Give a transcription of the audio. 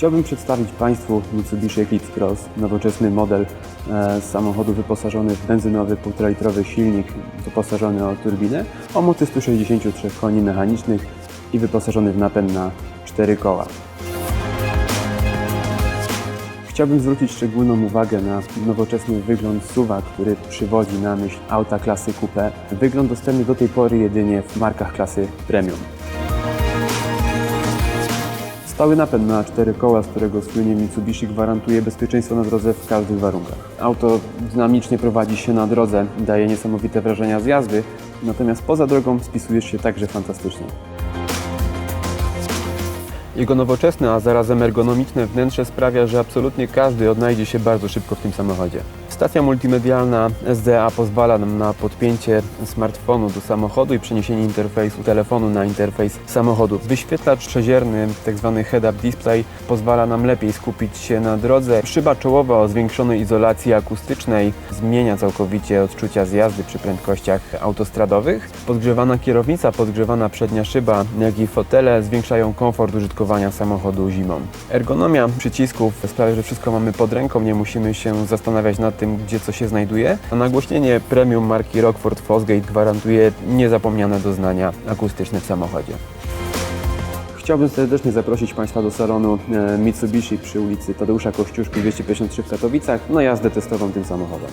Chciałbym przedstawić Państwu Mitsubishi Eclipse Cross, nowoczesny model e, samochodu wyposażony w benzynowy 1,5-litrowy silnik wyposażony o turbinę o mocy 163 koni mechanicznych i wyposażony w napęd na 4 koła. Chciałbym zwrócić szczególną uwagę na nowoczesny wygląd SUV-a, który przywodzi na myśl auta klasy coupe. Wygląd dostępny do tej pory jedynie w markach klasy premium. Stały napęd na cztery koła, z którego słynie Mitsubishi, gwarantuje bezpieczeństwo na drodze w każdych warunkach. Auto dynamicznie prowadzi się na drodze, daje niesamowite wrażenia z jazdy, natomiast poza drogą spisujesz się także fantastycznie. Jego nowoczesne, a zarazem ergonomiczne wnętrze sprawia, że absolutnie każdy odnajdzie się bardzo szybko w tym samochodzie. Stacja multimedialna SDA pozwala nam na podpięcie smartfonu do samochodu i przeniesienie interfejsu telefonu na interfejs samochodu. Wyświetlacz przezierny, tzw. head-up display, pozwala nam lepiej skupić się na drodze. Szyba czołowa o zwiększonej izolacji akustycznej zmienia całkowicie odczucia z jazdy przy prędkościach autostradowych. Podgrzewana kierownica, podgrzewana przednia szyba, jak i fotele zwiększają komfort użytkowania samochodu zimą. Ergonomia przycisków sprawia, że wszystko mamy pod ręką, nie musimy się zastanawiać nad tym, gdzie co się znajduje. A nagłośnienie premium marki Rockford Fosgate gwarantuje niezapomniane doznania akustyczne w samochodzie. Chciałbym serdecznie zaprosić Państwa do salonu e, Mitsubishi przy ulicy Tadeusza Kościuszki 253 w Katowicach na jazdę testową tym samochodem.